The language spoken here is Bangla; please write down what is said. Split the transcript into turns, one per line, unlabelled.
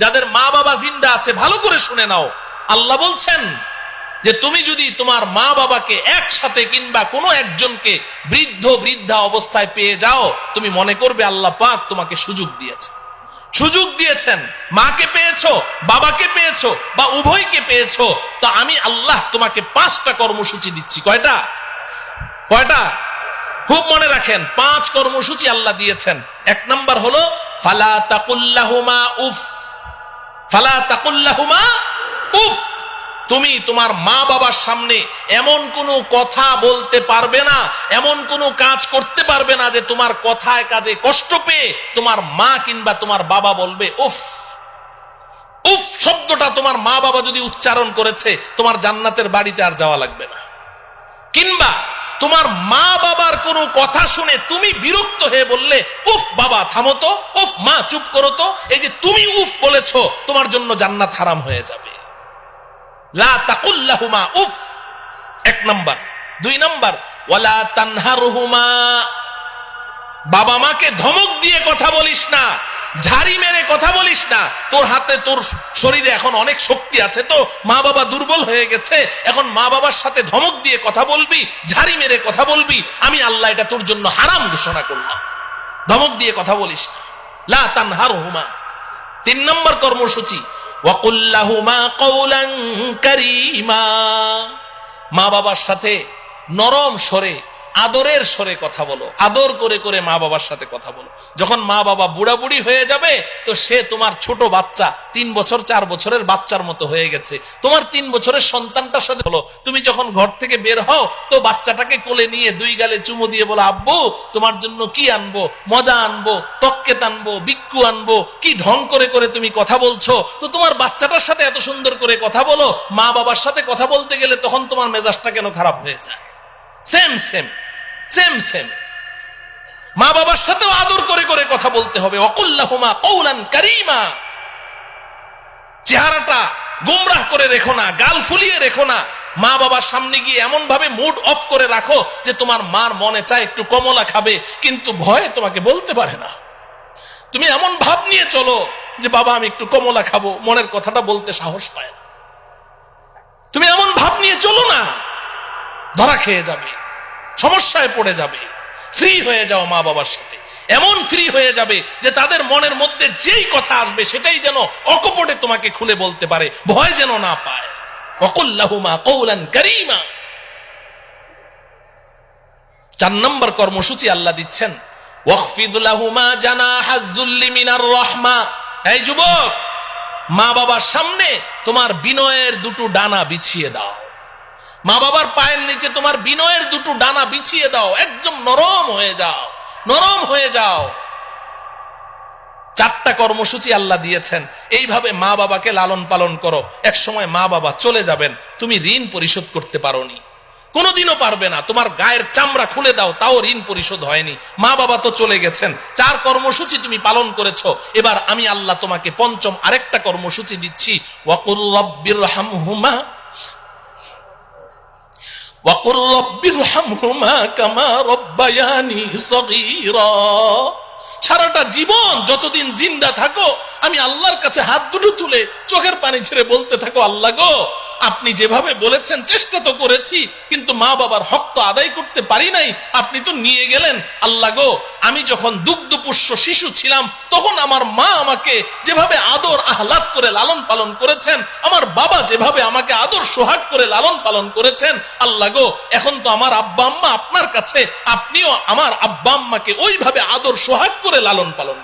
যাদের মা বাবা জিন্দা আছে, ভালো করে শুনে নাও। আল্লাহ বলছেন যে তুমি যদি তোমার মা বাবাকে একসাথে কিংবা কোনো একজনকে বৃদ্ধ, বৃদ্ধা অবস্থায় পেয়ে যাও, তুমি মনে করবে আল্লাহ পাক তোমাকে সুযোগ দিয়েছে। সুযোগ দিয়েছেন। মাকে পেয়েছ, বাবাকে পেয়েছ, বা উভয়কে পেয়েছ। তো আমি আল্লাহ তোমাকে পাঁচটা কর্মসূচি দিচ্ছি। কয়টা? কয়টা? খুব মনে রাখেন, পাঁচ কর্মসূচি আল্লাহ দিয়েছেন। এক নম্বর হলো, ফালা তাকুল্লাহুমা উফ। তুমি তোমার মা বাবার সামনে এমন কোনো কথা বলতে পারবে না, এমন কোনো কাজ করতে পারবে না যে তোমার কথায় কাজে কষ্ট পেয়ে তোমার মা কিংবা তোমার বাবা বলবে, উফ উফ শব্দটা তোমার মা বাবা যদি উচ্চারণ করেছে, তোমার জান্নাতের বাড়িতে আর যাওয়া লাগবে না। কিংবা তোমার মা বাবার কোনো কথা শুনে তুমি বিরক্ত হয়ে বললে বাবা, থামো তো। উফ, মা, চুপ করো তো। এই যে তুমি উফ বলেছ, তোমার জন্য জান্নাত হারাম হয়ে যাবে। লা তাকুল্লাহুমা উফ। এক নাম্বার। দুই নাম্বার। ওয়ালা তানহারুহুমা। বাবা মাকে ধমক দিয়ে কথা বলিস না, ঝাড়ি মেরে কথা বলিস না। তোর হাতে তোর শরীরে এখন অনেক শক্তি আছে তো। মা বাবা দুর্বল হয়ে গেছে, এখন মা বাবার সাথে ধমক দিয়ে কথা বলবি, ঝাড়ি মেরে কথা বলবি। আমি আল্লাহ এটা তোর জন্য হারাম ঘোষণা করলাম। ধমক দিয়ে কথা বলিস না। লা তানহারহুমা। তিন নম্বর কর্মসূচি মা বাবার সাথে নরম স্বরে আদরের স্বরে কথা বলো, আদর করে করে মা বাবার সাথে কথা বলো। যখন মা বাবা বুড়া বুড়ি হয়ে যাবে, তো সে তোমার ছোট বাচ্চা, তিন বছর, চার বছরের বাচ্চার মতো হয়ে গেছে। তোমার তিন বছরের সন্তানটার সাথে বলো, তুমি যখন ঘর থেকে বের হও, তো বাচ্চাটাকে কোলে নিয়ে দুই গালে চুমু দিয়ে বলো, আব্বু, তোমার জন্য কি আনব? মজা আনব? তক্কেত আনব বিক্কু আনব? কি ঢং করে করে তুমি কথা বলছো? তো তোমার বাচ্চাটার সাথে এত সুন্দর করে কথা বলো, মা বাবার সাথে কথা বলতে গেলে তখন তোমার মেজাজটা কেন খারাপ হয়ে যায়? সেম সেম সেম সেম মা বাবার সাথেও আদর করে করে কথা বলতে হবে। অকুল্লাহুমা কৌলান কারিমা। চেহারাটা গুমরাহ করে রেখো না, গাল ফুলিয়ে রেখো না। মা বাবার সামনে গিয়ে এমন ভাবে মুড অফ করে রাখো যে তোমার মার মনে চায় একটু কমলা খাবে, কিন্তু ভয়ে তোমাকে বলতে পারে না। তুমি এমন ভাব নিয়ে চলো যে, বাবা, আমি একটু কমলা খাব। মনের কথাটা বলতে সাহস পায় তুমি এমন ভাব নিয়ে চলো না। ধরা খেয়ে যাবে, সমস্যায় পড়ে যাবে ফ্রি হয়ে যাও মা বাবার সাথে। এমন ফ্রি হয়ে যাবে যে তাদের মনের মধ্যে যেই কথা আসবে সেটাই যেন অকপটে তোমাকে খুলে বলতে পারে, ভয় যেন না পায়। অকুল্লাহুমা কৌলান করিমা। চার নম্বর কর্মসূচি আল্লাহ দিচ্ছেন এই যুবক, মা বাবার সামনে তোমার বিনয়ের দুটো ডানা বিছিয়ে দাও। মা বাবার পায়ের নিচে তোমার বিনয়ের দুটো ডানা বিছিয়ে দাও, একদম নরম হয়ে যাও, নরম হয়ে যাও। চারটা কর্মসূচি আল্লাহ দিয়েছেন। এইভাবে মা বাবাকে লালন পালন করো। এক সময় মা বাবা চলে যাবেন, তুমি ঋণ পরিশোধ করতে পারোনি। কোনোদিনও পারবে না, তোমার গায়ের চামড়া খুলে দাও, তাও ঋণ পরিশোধ হয়নি। মা বাবা তো চলে গেছেন, চার কর্মসূচি তুমি পালন করেছ। এবার আমি আল্লাহ তোমাকে পঞ্চম আরেকটা কর্মসূচি দিচ্ছি ওয়াকুর রব্বির হামহুমা وقل رب ارحمهما كما ربياني صغيرا সারাটা জীবন যতদিন জিন্দা থাকো আমি আল্লাহর কাছে হাত দুটো তুলে চোখের পানি ছেড়ে বলতে থাকো আল্লাহ গো আপনি যেভাবে বলেছেন চেষ্টা তো করেছি, কিন্তু মা বাবার হক তো আদায় করতে পারি নাই আপনি তো নিয়ে গেলেন আল্লাহ গো, আমি যখন দুগ্ধপুষ্য শিশু ছিলাম, তখন আমার মা আমাকে যেভাবে আদর আহ্লাদ করে লালন পালন করেছেন, আমার বাবা যেভাবে আমাকে আদর সোহাগ করে লালন পালন করেছেন, আল্লাহ গো, এখন তো আমার আব্বা আম্মা আপনার কাছে, আপনিও আমার আব্বা আম্মাকে ওইভাবে আদর সোহাগ করে লালন পালন।